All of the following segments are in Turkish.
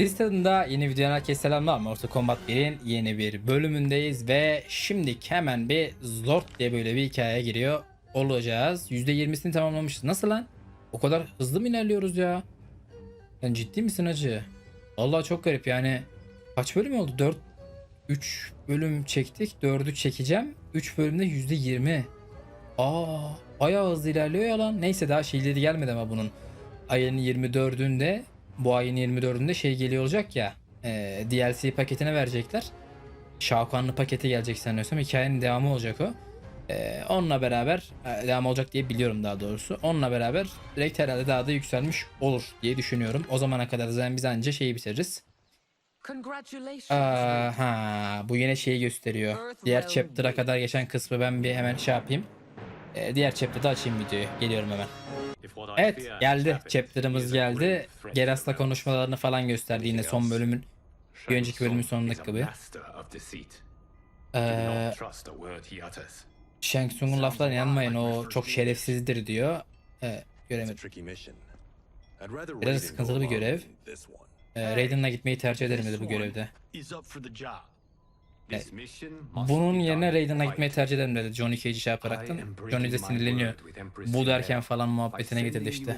Listeden yeni videodan herkese selamlar. Mortal Kombat 1'in yeni bir bölümündeyiz ve şimdi hemen bir Zord diye böyle bir hikayeye giriyor olacağız. %20'sini tamamlamışız. Nasıl lan? O kadar hızlı mı ilerliyoruz ya? Sen ciddi misin hacı? Vallahi çok garip yani. Kaç bölüm oldu? 4 3 bölüm çektik. 4'ü çekeceğim. 3 bölümde %20. Aa, bayağı hızlı ilerliyor ya lan. Neyse daha şeyleri gelmedi ama bunun. Ayın 24'ünde bu ayın 24'ünde şey geliyor olacak ya. E, DLC paketine verecekler. Şahukanlı paketi gelecek sanıyorsam. Hikayenin devamı olacak o. E, onunla beraber e, devam olacak diye biliyorum daha doğrusu. Onunla beraber direkt herhalde daha da yükselmiş olur diye düşünüyorum. O zamana kadar zaten biz anca şeyi bitiririz. Aa, ha, bu yine şeyi gösteriyor. Diğer chapter'a kadar geçen kısmı ben bir hemen şey yapayım. E, diğer chapter'da açayım videoyu. Geliyorum hemen. Evet geldi. Chapter'ımız geldi. Geras'la konuşmalarını falan gösterdi yine son bölümün. Bir önceki bölümün sonundaki gibi. Ee, Shang Tsung'un laflarına inanmayın o çok şerefsizdir diyor. Ee, göremedim. Biraz sıkıntılı bir görev. Ee, Raiden'la gitmeyi tercih ederim dedi bu görevde. Bunun Bunun yerine Raiden'la gitmeyi tercih ederim dedi Johnny Cage'i şey yaparaktan. Johnny de sinirleniyor. Bu derken falan muhabbetine getirdi işte.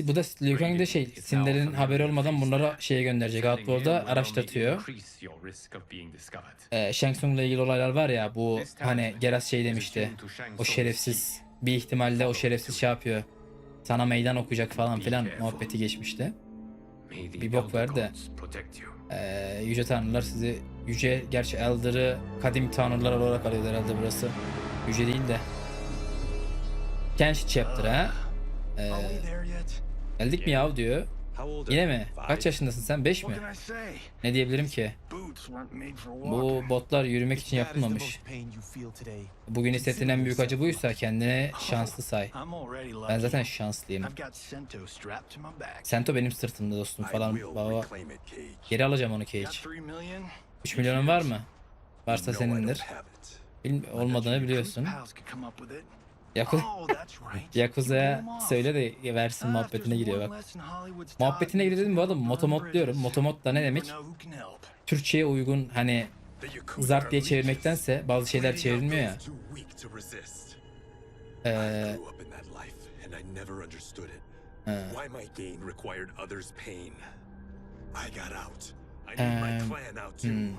Bu da Liu Kang de şey Cinder'in haberi olmadan bunlara şeye gönderecek. Outworld'a araştırtıyor. Ee, Shang Tsung'la ilgili olaylar var ya bu hani Geras şey demişti. O şerefsiz bir ihtimalle o şerefsiz şey yapıyor. Sana meydan okuyacak falan filan muhabbeti geçmişti. Bir bok ver de. Ee, yüce tanrılar sizi yüce gerçi Elder'ı kadim tanrılar olarak alıyor herhalde burası. Yüce değil de. Kenshi Chapter ha. Ee, geldik mi yav diyor. Yine mi? Kaç yaşındasın sen? 5 mi? Ne diyebilirim ki? Bu botlar yürümek için yapılmamış. Bugün hissettiğin en büyük acı buysa kendine şanslı say. Ben zaten şanslıyım. Sento benim sırtımda dostum falan. Baba geri alacağım onu Cage. 3 milyonun var mı? Varsa senindir. Bilmi olmadığını biliyorsun. Yaku Yakuza'ya söyle de versin muhabbetine giriyor bak. Muhabbetine giriyor dedim bu adam motomot diyorum. Motomot da ne demek? Türkçe'ye uygun hani zart diye çevirmektense bazı şeyler çevrilmiyor ya. Ee, Ee, hmm.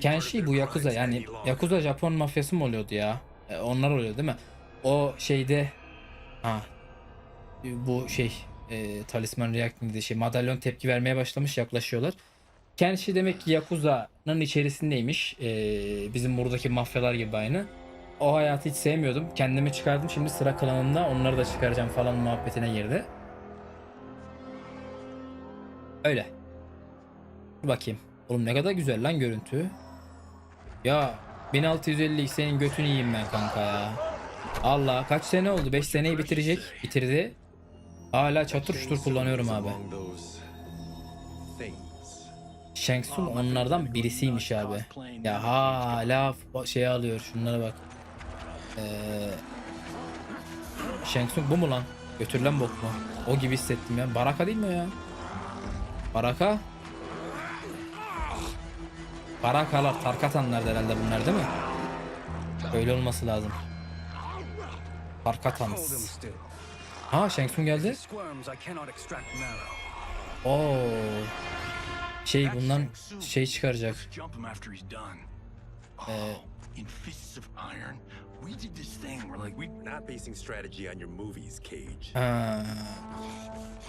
Kenshi bu Yakuza yani. Yakuza Japon mafyası mı oluyordu ya? E, onlar oluyor değil mi? O şeyde ha bu şey e, talisman reacting dediği şey madalyon tepki vermeye başlamış yaklaşıyorlar. Kenshi demek ki Yakuza'nın içerisindeymiş. E, bizim buradaki mafyalar gibi aynı. O hayatı hiç sevmiyordum. Kendimi çıkardım. Şimdi sıra klanında onları da çıkaracağım falan muhabbetine girdi. Öyle. Dur bakayım. Oğlum ne kadar güzel lan görüntü. Ya 1650 senin götünü yiyeyim ben kanka ya. Allah kaç sene oldu? 5 seneyi bitirecek. Bitirdi. Hala çatır çutur kullanıyorum abi. Shang Tsung onlardan birisiymiş abi. Ya hala şey alıyor şunlara bak. Ee, Shang Tsung bu mu lan? Götürülen bok mu? O gibi hissettim ya. Baraka değil mi ya? Baraka? Barakalar, Tarkatanlar herhalde bunlar değil mi? Öyle olması lazım. Tarkatans. Ha Shang Tsung geldi. Oo. Şey bundan şey çıkaracak. Ee, We're not basing strategy on your movies, Cage. Ha.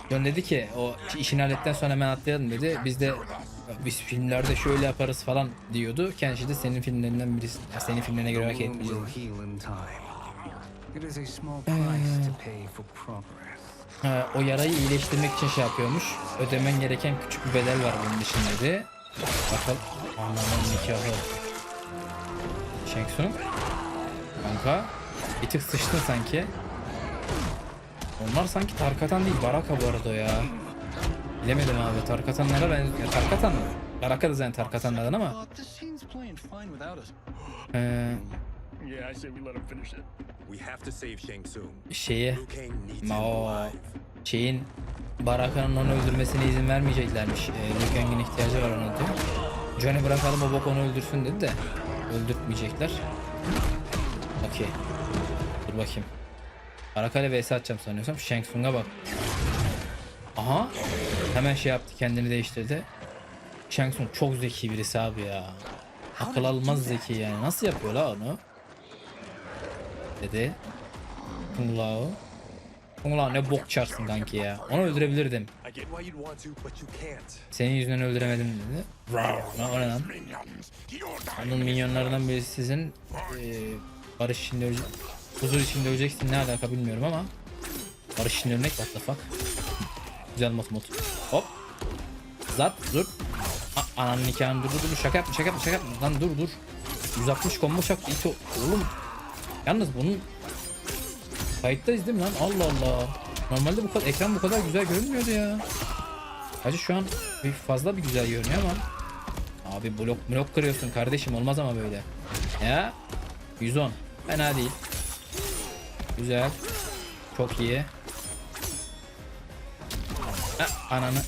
John dedi ki o işini halletten sonra hemen atlayalım dedi. Biz de biz filmlerde şöyle yaparız falan diyordu. Kenshi de senin filmlerinden birisi. Senin filmlerine göre hareket etmeyeceğiz. Ha, o yarayı iyileştirmek için şey yapıyormuş. Ödemen gereken küçük bir bedel var bunun için dedi. Bakalım. Anlamın nikahı. Shang Tsung. Kanka. Bir tık sıçtın sanki. Onlar sanki Tarkatan değil Baraka bu arada ya. Bilemedim abi Tarkatanlara ben ya Tarkatan mı? Baraka da zaten Tarkatanlardan ama. Ee, Şeyi alive. şeyin Baraka'nın onu öldürmesine izin vermeyeceklermiş. E, Liu Kang'in ihtiyacı var ona diyor. Johnny bırakalım o bok onu öldürsün dedi de öldürtmeyecekler. Okey. Dur bakayım. Baraka ile vs atacağım sanıyorsam. Shang Tsung'a bak. Aha. Hemen şey yaptı kendini değiştirdi. Shang Tsung çok zeki birisi abi ya. Akıl almaz zeki yani. Nasıl yapıyor la onu? Dedi. Kung Lao. Kung Lao ne bok çarsın kanki ya. Onu öldürebilirdim. Senin yüzünden öldüremedim dedi. Lan o ne lan? Onun minyonlarından biri sizin eee barış içinde ölecek, huzur içinde öleceksin ne alaka bilmiyorum ama barış içinde ölmek what the fuck. Güzel mod mod. Hop. Zat dur. Ananın nikahını dur dur dur şaka yapma şaka yapma şaka yapma lan dur dur. 160 combo çaktı ito. Oğlum. Yalnız bunun kayıttayız değil mi lan? Allah Allah. Normalde bu kadar ekran bu kadar güzel görünmüyordu ya. Hacı şu an bir fazla bir güzel görünüyor ama. Abi blok blok kırıyorsun kardeşim olmaz ama böyle. Ya 110 fena değil. Güzel. Çok iyi. Ha, ananı.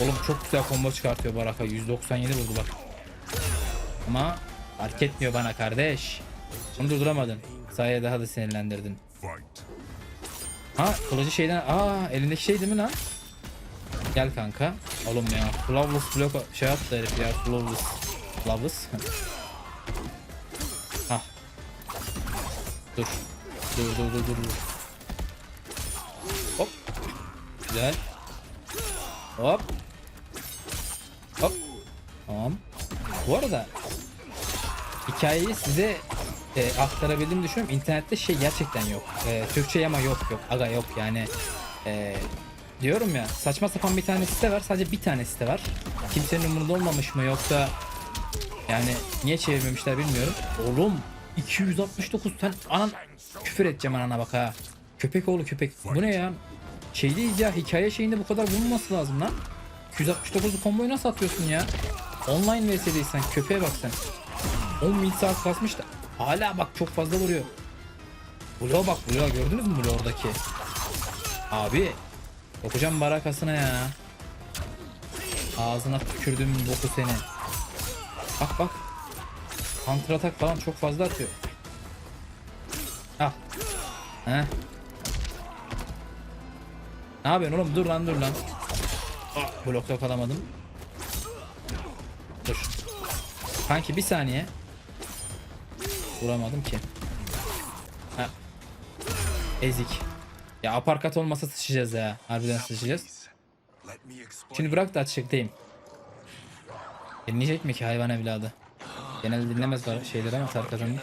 Oğlum çok güzel combo çıkartıyor Baraka. 197 vurdu bak. Ama fark etmiyor bana kardeş. Bunu durduramadın. Sayede daha da sinirlendirdin. Ha kılıcı şeyden aa elindeki şey değil mi lan? Gel kanka. Oğlum ya. Flawless block şey yaptı herif ya. Flawless. Flawless. Hah. Dur. Dur dur dur dur. dur. Hop. Güzel. Hop. Hop. Tamam. Bu arada hikayeyi size e, aktarabildiğimi düşünüyorum. İnternette şey gerçekten yok. E, Türkçe ama yok yok. Aga yok yani. E, diyorum ya saçma sapan bir tane site var. Sadece bir tane site var. Kimsenin umurunda olmamış mı yoksa yani niye çevirmemişler bilmiyorum. Oğlum 269 sen anan küfür edeceğim anana bak ha. Köpek oğlu köpek. Bu ne ya? Şeydeyiz ya hikaye şeyinde bu kadar bulunması lazım lan. 269'lu komboyu nasıl atıyorsun ya? Online sen köpeğe bak sen. 10 mil saat kasmış da hala bak çok fazla vuruyor. Bloğa bak bloğa gördünüz mü bloğa oradaki? Abi Okuyacağım barakasına ya. Ağzına tükürdüm boku seni. Bak bak. Counter atak falan çok fazla atıyor. Al. He. Ne yapıyorsun oğlum? Dur lan dur lan. Ah, blokta kalamadım. Dur. Kanki bir saniye. Vuramadım ki. Ha. Ezik. Ya aparkat olmasa sıçacağız ya. Harbiden sıçacağız. Şimdi bırak da açıktayım. Dinleyecek mi ki hayvan evladı? Genelde dinlemez var şeyleri ama Tarkan'ın.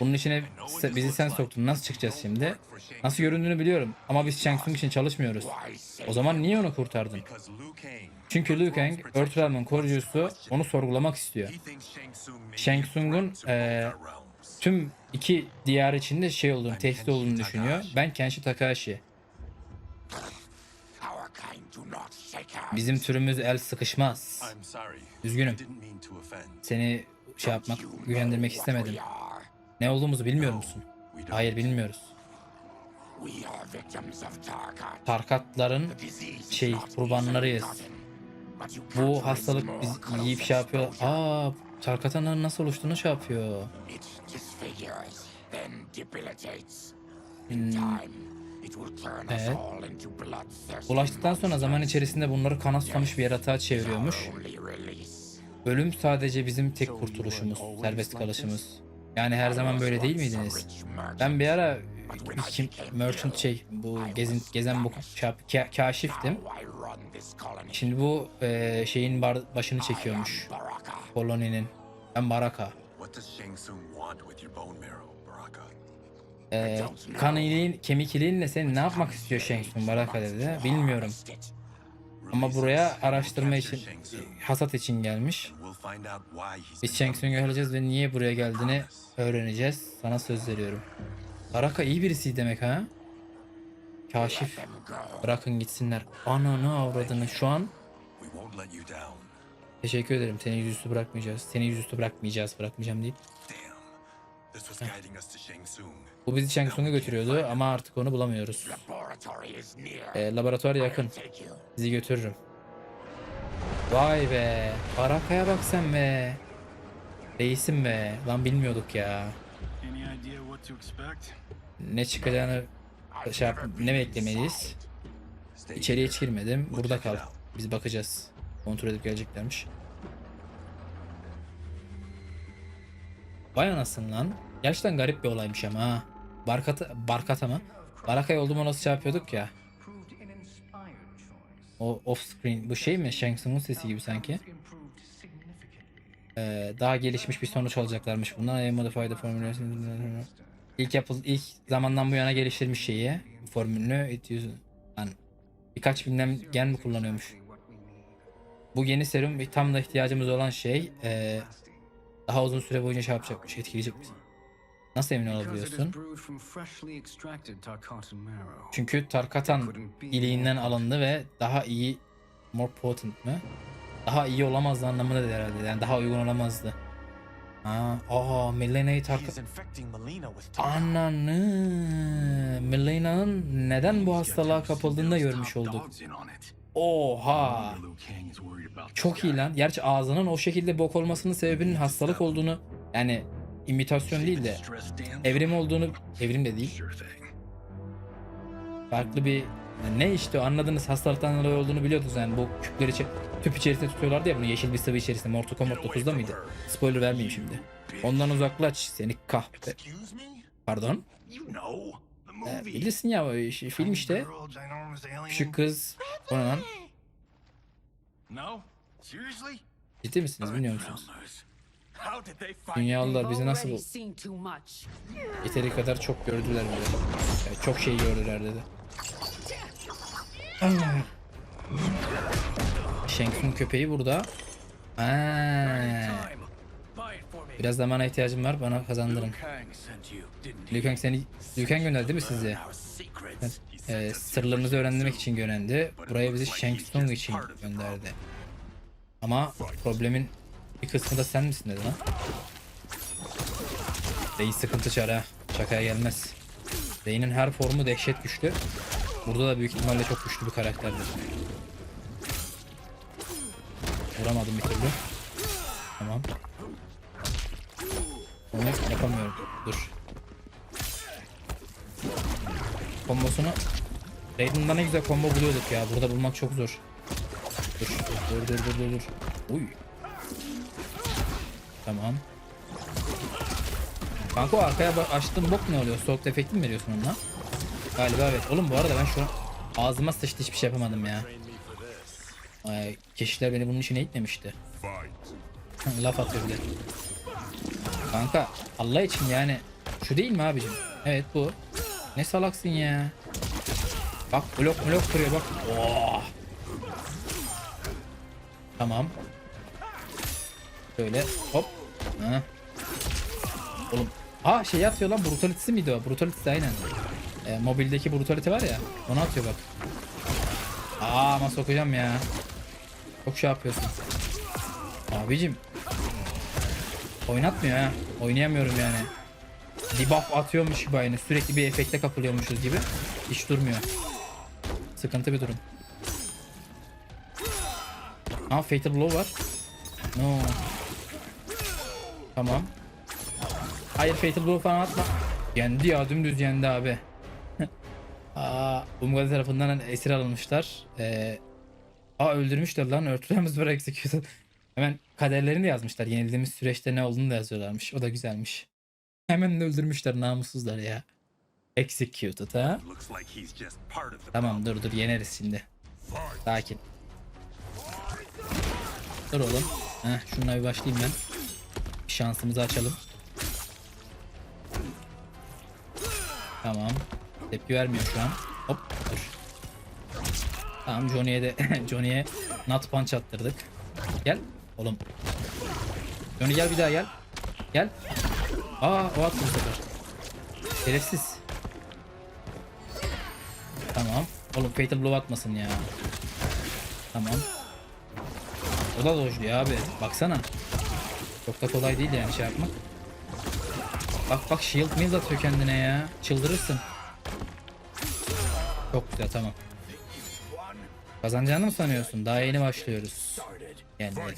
Bunun içine bizi sen soktun. Nasıl çıkacağız şimdi? Nasıl göründüğünü biliyorum. Ama biz Shang Tsung için çalışmıyoruz. O zaman niye onu kurtardın? Çünkü Liu Kang, Earth koruyucusu onu sorgulamak istiyor. Shang Tsung'un threat tüm iki diyar içinde şey olduğunu, tehdit olduğunu düşünüyor. Ben Kenshi Takahashi. Bizim türümüz el sıkışmaz. Üzgünüm. Seni şey yapmak, gücendirmek istemedim. Ne olduğumuzu bilmiyor musun? Hayır bilmiyoruz. Tarkatların şey kurbanlarıyız. Bu hastalık biz yiyip şey yapıyor. Aa, tarkatanların nasıl oluştuğunu şey yapıyor. Hmm. Evet. Ulaştıktan sonra zaman içerisinde bunları kana susamış bir yaratığa çeviriyormuş. Ölüm sadece bizim tek kurtuluşumuz, serbest kalışımız. Yani her zaman böyle değil miydiniz? Ben bir ara kim merchant şey bu gezin gezen bu ka, kaşiftim. Şimdi bu e, şeyin bar, başını çekiyormuş. Koloninin. Ben Baraka. What does Shang Tsung want with your bone marrow, Baraka? E, kan iliğin, kemik iliğinle seni ne yapmak istiyor Shang Tsung Baraka dedi. Bilmiyorum. Ama buraya araştırma için, hasat için gelmiş. Biz Shang Tsung'u göreceğiz ve niye buraya geldiğini öğreneceğiz. Sana söz veriyorum. Baraka iyi birisi demek ha. Kaşif. Bırakın gitsinler. Ananı avradını şu an teşekkür ederim. Seni yüzüstü bırakmayacağız. Seni yüzüstü bırakmayacağız. Bırakmayacağım Shang Tsung. Bu bizi Shang götürüyordu ama artık onu bulamıyoruz. E, laboratuvar yakın. Sizi götürürüm. Vay be. Barakaya bak sen be. Reisim be. Lan bilmiyorduk ya. Any idea what to expect? Ne çıkacağını şey yap- ne beklemeliyiz? İçeriye hiç girmedim. Burada kal. Biz bakacağız. Kontrol edip geleceklermiş. Vay anasın lan. Gerçekten garip bir olaymış ama ha. Barkata, Barkata mı? Barakay olduğumu nasıl şey yapıyorduk ya. O off screen. Bu şey mi? Shang sesi gibi sanki. Ee, daha gelişmiş bir sonuç alacaklarmış bunlar. I modified the formula. İlk yapıl ilk zamandan bu yana geliştirmiş şeyi formülünü it lan birkaç binden gen mi kullanıyormuş. Bu yeni serum tam da ihtiyacımız olan şey ee, daha uzun süre boyunca şey yapacakmış, etkileyecek misin? Nasıl emin olabiliyorsun? Çünkü Tarkatan iliğinden alındı ve daha iyi more potent mı? Daha iyi olamazdı anlamında dedi herhalde. Yani daha uygun olamazdı. Ha, aa with Tarkatan. Ananı Melena'nın neden bu hastalığa kapıldığını da görmüş olduk. Oha. Çok iyi lan. Gerçi ağzının o şekilde bok olmasının sebebinin hastalık olduğunu yani imitasyon değil de evrim olduğunu evrim de değil. Farklı bir ne işte anladınız hastalıktan dolayı olduğunu biliyordunuz yani bu küpleri içi, tüp içerisinde tutuyorlardı ya bunu yeşil bir sıvı içerisinde Mortal Kombat 9'da mıydı? Spoiler vermeyeyim şimdi. Ondan uzaklaş seni kahpe. Pardon. Ee, bilirsin ya film işte. Küçük kız. O ne lan? No? Seriously? Ciddi misiniz bilmiyor musunuz? Dünyalılar bizi nasıl Already bu seen too much. yeteri kadar çok gördüler bile. Yani çok şey gördüler dedi. Shang köpeği burada. Ha. Biraz zamana ihtiyacım var bana kazandırın. Liu Kang seni Liu Kang gönderdi mi sizi? secrets? Ee, sırlarınızı öğrenmek için gönderdi. Buraya bizi Shang Tsung için gönderdi. Ama problemin bir kısmı da sen misin dedi lan. Rey sıkıntı çare. Şakaya gelmez. Rey'nin her formu dehşet güçlü. Burada da büyük ihtimalle çok güçlü bir karakterdir. Vuramadım bir türlü. Tamam. Onu yapamıyorum. Dur. Kombosunu Raiden'da ne güzel combo buluyorduk ya. Burada bulmak çok zor. Dur dur dur dur dur. Uy. Tamam. Kanka o arkaya açtığın bok ne oluyor? Soğuk efekti mi veriyorsun onunla? Galiba evet. Oğlum bu arada ben şu an ağzıma sıçtı hiçbir şey yapamadım ya. Ay, keşişler beni bunun için eğitmemişti. Laf atıyor. Kanka Allah için yani şu değil mi abicim? Evet bu. Ne salaksın ya. Bak blok blok kırıyor bak. Oh. Tamam. Böyle hop. Ha. Oğlum. Aa şey atıyor lan brutalitesi miydi o? Brutalitesi aynen. E, mobildeki brutalite var ya. Onu atıyor bak. Aa ama sokacağım ya. Çok şey yapıyorsun. Abicim. Oynatmıyor ha. Oynayamıyorum yani. Debuff atıyormuş gibi aynı. Sürekli bir efekte kapılıyormuşuz gibi. Hiç durmuyor. Sıkıntı bir durum. Aa Fatal Blow var. No. Tamam. Hayır Fatal Blow falan atma. Yendi ya dümdüz yendi abi. Aa, Umgadi tarafından esir alınmışlar. Ee, aa öldürmüşler lan. Örtülemez for executed. Hemen kaderlerini de yazmışlar. Yenildiğimiz süreçte ne olduğunu da yazıyorlarmış. O da güzelmiş. Hemen de öldürmüşler namussuzlar ya. Executed ha. Tamam dur dur yeneriz şimdi. Sakin. Dur oğlum. Heh, şununla bir başlayayım ben. Bir şansımızı açalım. Tamam. Tepki vermiyor şu an. Hop dur. Tamam Johnny'ye de Johnny'ye nut punch attırdık. Gel oğlum. Johnny gel bir daha gel. Gel. Aa o attı bu sefer. Şerefsiz. Tamam. Oğlum Fatal Blow atmasın ya. Tamam. O da dojluyor abi. Baksana. Çok da kolay değil yani şey yapmak. Bak bak shield mild atıyor kendine ya. Çıldırırsın. Çok güzel tamam. Kazanacağını mı sanıyorsun? Daha yeni başlıyoruz. Gel gel.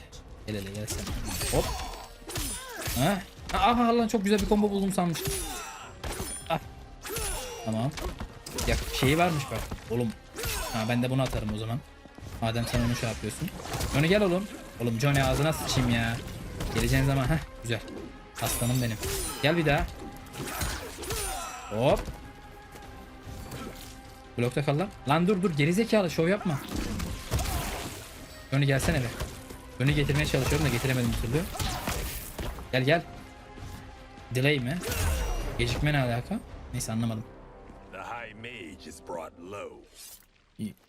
Gel hele gel sen. Hop. Ha? Aha lan çok güzel bir combo buldum sanmıştım. Ah. Tamam. Ya şeyi varmış bak. Oğlum. Ha ben de bunu atarım o zaman. Madem sen onu şey yapıyorsun. Johnny gel oğlum. Oğlum Johnny ağzına sıçayım ya. Geleceğin zaman heh güzel. Aslanım benim. Gel bir daha. Hop. Blokta kal lan. Lan dur dur gerizekalı şov yapma. Johnny gelsene be. Johnny getirmeye çalışıyorum da getiremedim bir türlü. Gel gel. Delay mi? Gecikme ne alaka? Neyse anlamadım.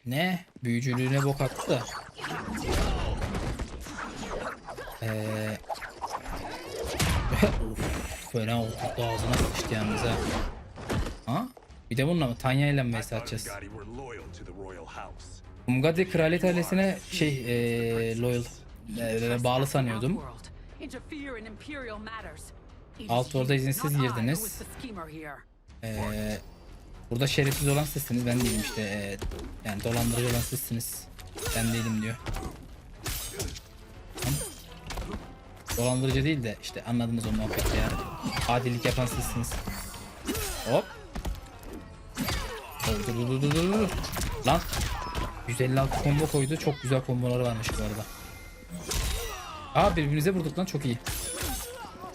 Ne? Büyücülüğüne bok attı da. Eee... fena oturttu ağzına sıçtı yalnız ha. Ha? Bir de bununla mı? Tanya ile mi mesaj atacağız? Umgadi kraliyet ailesine şey eee loyal eee, bağlı sanıyordum. You, izinsiz girdiniz. Eee burada şerefsiz olan sizsiniz ben değilim işte eee, yani dolandırıcı olan sizsiniz. Ben değilim diyor. Dolandırıcı değil de işte anladınız o muhabbeti ya. Adilik yapan sizsiniz. Hop. Dur dur dur dur dur. Lan. 156 combo koydu. Çok güzel komboları varmış bu arada. Aa birbirimize vurduk lan çok iyi.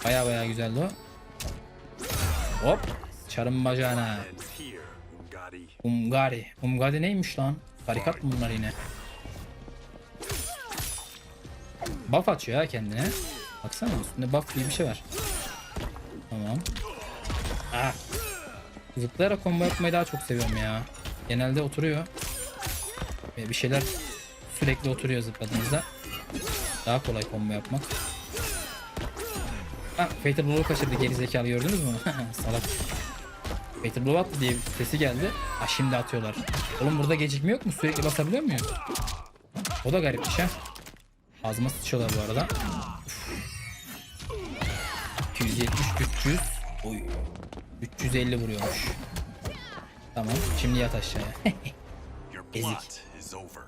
Baya baya güzeldi o. Hop. Çarın bacağına. Umgari. Umgari neymiş lan? Tarikat mı bunlar yine? Buff açıyor ha kendine. Baksana üstünde buff diye bir şey var. Tamam. Ah. Zıplayarak combo yapmayı daha çok seviyorum ya. Genelde oturuyor. Ve bir şeyler sürekli oturuyor zıpladığınızda. Daha kolay combo yapmak. Ha, Fatal Blow'u kaçırdı gerizekalı gördünüz mü? Salak. Fatal Blow attı diye bir sesi geldi. Ha şimdi atıyorlar. Oğlum burada gecikme yok mu? Sürekli basabiliyor muyuz? O da garipmiş ha. Ağzıma sıçıyorlar bu arada. Uf. 270 300 Oy. 350 vuruyormuş. Tamam. Şimdi yat aşağıya. Your Ezik. plot is over.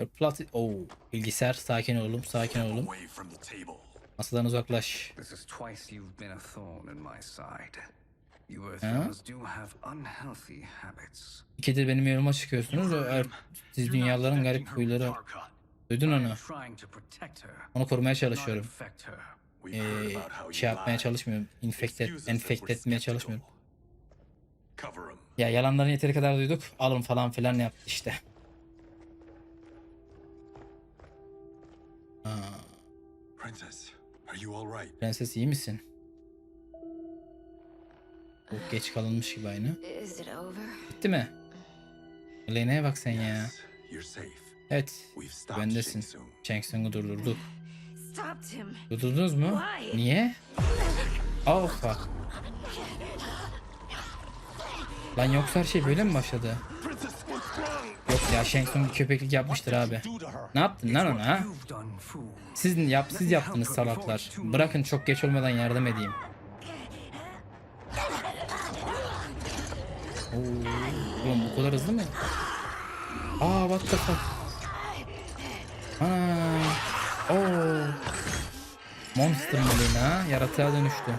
Your plot oh, bilgisayar sakin olalım sakin table. Masadan uzaklaş. This is twice you've been a thorn in my side. You Earthlings do have unhealthy habits. İkidir benim yoruma çıkıyorsunuz. O er- siz dünyaların garip huyları. Duydun onu. Onu korumaya çalışıyorum. İnfect you şey yapmaya çalışmıyorum. Enfekte we're etmeye çalışmıyorum. Ya yalanların yeteri kadar duyduk. Alın falan filan yaptı işte. Princess, are you all right? Prenses iyi misin? Çok geç kalınmış gibi aynı. Bitti mi? Elene'ye bak sen ya. Evet. Tsung. Shang Tsung'u durdurduk. Durdurdunuz mu? Niye? Oh fuck. Lan yoksa her şey böyle mi başladı? Yok ya Shang bir köpeklik yapmıştır abi. Ne yaptın lan ona ha? Siz yap siz yaptınız salaklar. Bırakın çok geç olmadan yardım edeyim. Oo, oğlum bu kadar hızlı mı? Aa what the fuck? Ana. Oo. Monster ha yaratığa dönüştü.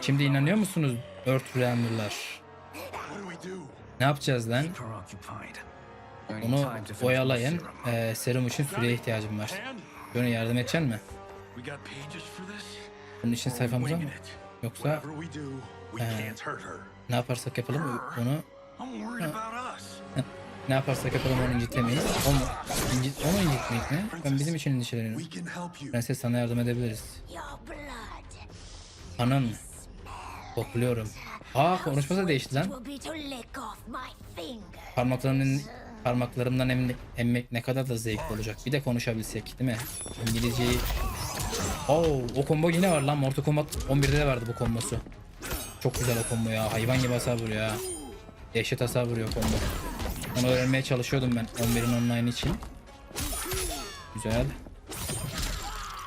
Şimdi inanıyor musunuz we do? Ne yapacağız lan? Onu oyalayın. Ee, serum için süreye ihtiyacım var. Johnny yardım edecek mi? Bunun için sayfamıza mı? Winging it. Yoksa her. ne yaparsak yapalım onu us. Ne yaparsak yapalım onu incitemeyiz. Onu, incit, onu incitmek mi? Ben bizim için endişeleniyorum. Prenses sana yardım edebiliriz. Anın. Kokluyorum. Aa konuşması değişti lan. Parmaklarımın parmaklarımdan emmek, emmek ne kadar da zevkli olacak. Bir de konuşabilsek değil mi? İngilizceyi... Oo, o combo yine var lan. Mortal Kombat 11'de de vardı bu kombosu. Çok güzel o combo ya. Hayvan gibi hasar vuruyor ha. Dehşet hasar vuruyor combo. Onu öğrenmeye çalışıyordum ben 11'in online için. Güzel.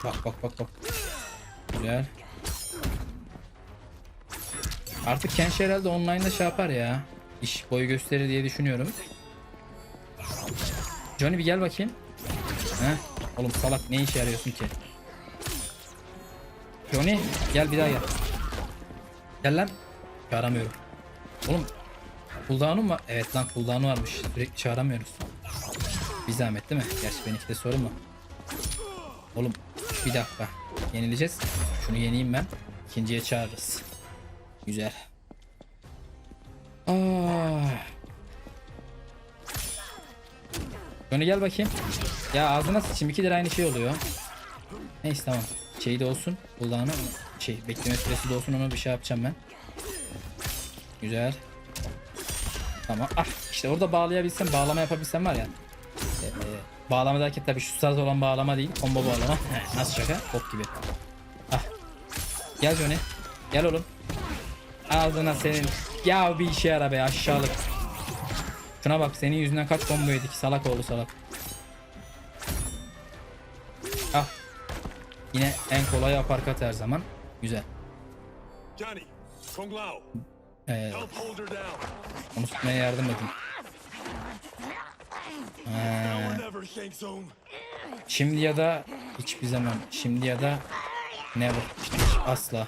Bak bak bak bak. Güzel. Artık Kenshi herhalde online'da şey yapar ya. İş boyu gösterir diye düşünüyorum. Johnny bir gel bakayım. He? Oğlum salak ne işe yarıyorsun ki? Johnny gel bir daha gel. Gel lan. Çağıramıyorum. Oğlum cooldown'um var. Evet lan cooldown'u varmış. Sürekli çağıramıyoruz. Bir zahmet değil mi? Gerçi benimki de sorun mu? Oğlum bir dakika. Yenileceğiz. Şunu yeneyim ben. İkinciye çağırırız. Güzel. Ah. Johnny gel bakayım. Ya ağzına sıçayım. İki lira aynı şey oluyor. Neyse tamam. Şey de olsun. Kulağına şey bekleme süresi de olsun ona bir şey yapacağım ben. Güzel. Tamam. Ah işte orada bağlayabilsem, bağlama yapabilsem var ya. Ee, bağlama derken tabii şu sırada olan bağlama değil. Combo bağlama. Nasıl şaka? Bok gibi. Ah. Gel Johnny. Gel oğlum. Ağzına senin. Ya bir işe yara be aşağılık. Şuna bak senin yüzünden kaç combo yedik. Salak oğlu salak. Ah. Yine en kolay aparkat her zaman. Güzel. Johnny, Kung Lao, Ee, onu tutmaya yardım edin. Tsung. Şimdi ya da hiçbir zaman. Şimdi ya da never. Hiç asla.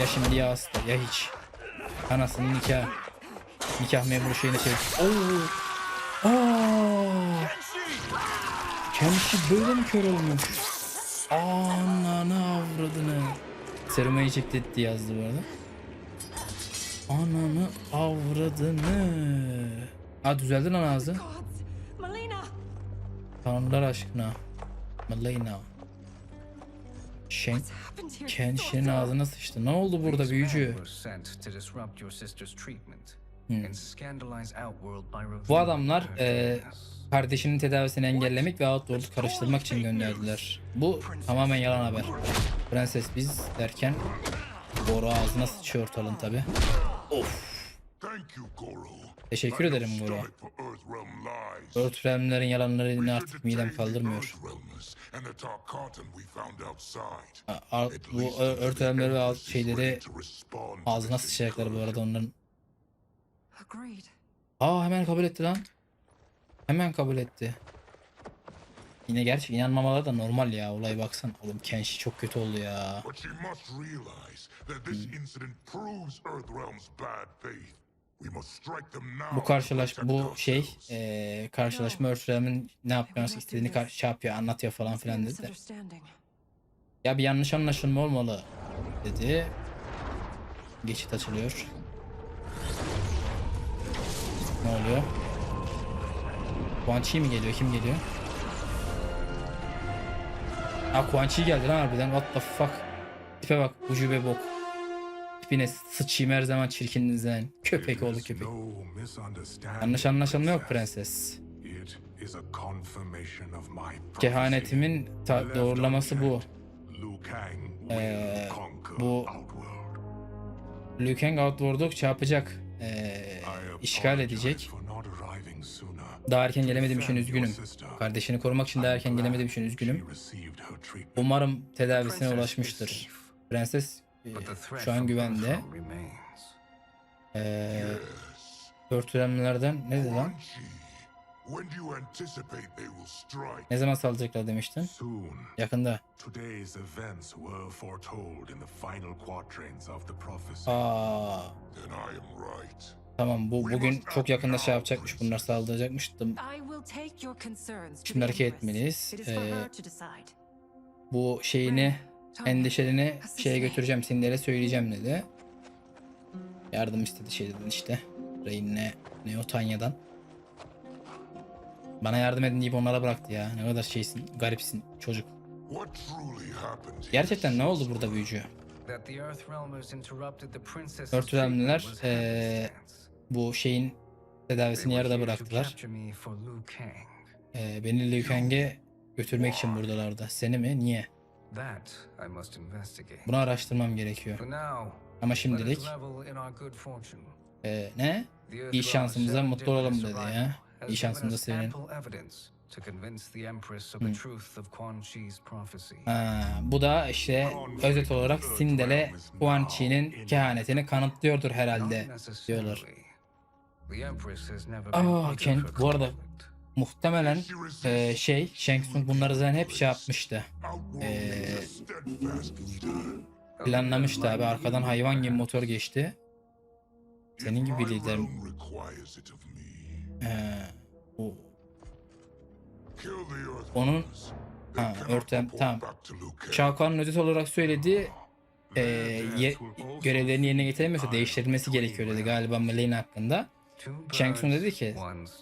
Ya şimdi ya asla ya hiç. Anasının nikah. Nikah memuru şeyine şey. Oo. Aa. Böyle mi kör olmuş? Ananı avradını. Seruma ejected diye yazdı bu arada. Ananı avradını. Ha düzeldi lan ağzı. Tanrılar aşkına. Malena. Happened here? Kenshin'in ağzına sıçtı. Ne oldu burada büyücü? by Bu adamlar goodness. kardeşinin tedavisini engellemek ve Outworld'u karıştırmak için gönderdiler. Bu tamamen yalan haber. Prenses biz derken Goro ağzına sıçıyor ortalığın tabi. Thank you, Goro. Teşekkür ederim Goro. Earth Realm'lerin yalanlarını artık midem kaldırmıyor. A- Bu least Earth Realm'leri ve alt şeyleri ağzına sıçacaklar bu arada onların. Aa hemen kabul etti lan. Hemen kabul etti. Yine gerçi inanmamaları da normal ya. Olay baksan. Oğlum Kenshi çok kötü oldu ya. But she must realize that this incident proves Earthrealm's bad faith. We must strike them now. Bu karşılaş bu şey eee karşılaşma Earthrealm'in ne yapması istediğini kar- şey yapıyor anlatıyor falan filan dedi de. Ya bir yanlış anlaşılma olmalı dedi. Geçit açılıyor. Ne oluyor? Chi mi geliyor? Kim geliyor? Ha Quan Chi geldi lan harbiden. What the fuck? Tipe bak. Ucube bok. Tipine sıçayım her zaman çirkinliğinizden. Köpek oğlu köpek. Yanlış anlaşılma yok prenses. Kehanetimin doğrulaması bu. Ee, bu-. Liu Kang Outworld'u şey yapacak. eee, I işgal edecek. Daha erken gelemediğim için üzgünüm. Kardeşini korumak için daha erken I'm gelemediğim için üzgünüm. Umarım tedavisine ulaşmıştır. Prenses e, şu an güvende. Yes. örtülenmelerden ne dedi lan? Ne zaman saldıracaklar demiştin? Yakında. Aa, Tamam bu bugün çok yakında şey yapacakmış. Bunlar saldıracakmış. Şimdi hareket etmeliyiz. Ee. Bu şeyini endişelerini şeye şey. götüreceğim Cinder'e söyleyeceğim dedi. Yardım istedi şey dedin işte. Reyne Neotanya'dan. Bana yardım edin deyip onlara bıraktı ya. Ne kadar şeysin, garipsin çocuk. Gerçekten ne oldu burada büyücü? That the Bu şeyin tedavisini yarıda bıraktılar. Ee, beni Liu Kang'e götürmek için buradalardı. Seni mi? Niye? Bunu araştırmam gerekiyor. Ama şimdilik e, ne? The İyi şansımıza mutlu olalım dedi ya. İyi şansımıza sevinelim. prophecy. Ha, bu da işte özet olarak Sindel'e Quan Chi'nin kehanetini kanıtlıyordur herhalde diyorlar. Aa, been put in Ken, for bu arada muhtemelen e, şey Shang Tsung bunları zaten hep şey yapmıştı. Leader. Planlamıştı abi arkadan hayvan gibi motor geçti. Senin gibi bir me, Ee, o- Onun ha, örtem. Shao Kahn'ın özet olarak söylediği e, ye- görevlerini yerine getiremiyorsa değiştirilmesi gerekiyor dedi galiba Meleğin hakkında. Two Shang Tsung birds, dedi ki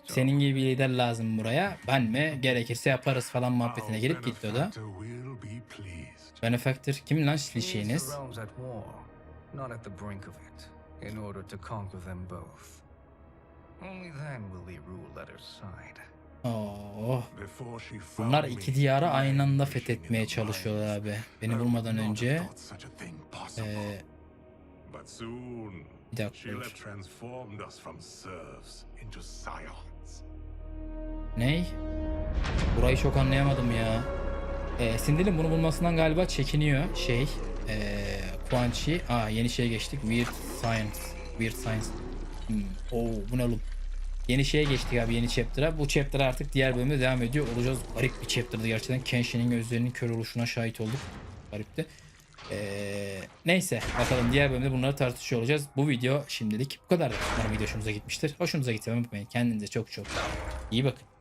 senin gibi bir lider lazım buraya. Ben mi? Gerekirse yaparız falan muhabbetine girip gitti o da. Benefactor kim lan şeyiniz? in order to conquer them both. Only then will he rule at her side. Oh. Bunlar iki diyarı aynı anda fethetmeye çalışıyorlar abi. Beni have önce thought bir dakika she'll have dur. transformed us from serfs into scions. Ney? Burayı çok anlayamadım ya. E, Cinder'in bunu bulmasından galiba çekiniyor şey. E, Quan Chi. Aa yeni şeye geçtik. Weird Science. Weird Science. Hmm. Oo bu ne oğlum? Yeni şeye geçtik abi yeni chapter'a. Bu chapter artık diğer bölümde devam ediyor olacağız. Garip bir chapter'dı gerçekten. Kenshin'in gözlerinin kör oluşuna şahit olduk. Garipti. Ee, neyse bakalım diğer bölümde bunları tartışıyor olacağız. Bu video şimdilik bu kadar. Umarım video hoşunuza gitmiştir. Hoşunuza gitse unutmayın. Kendinize çok çok iyi bakın.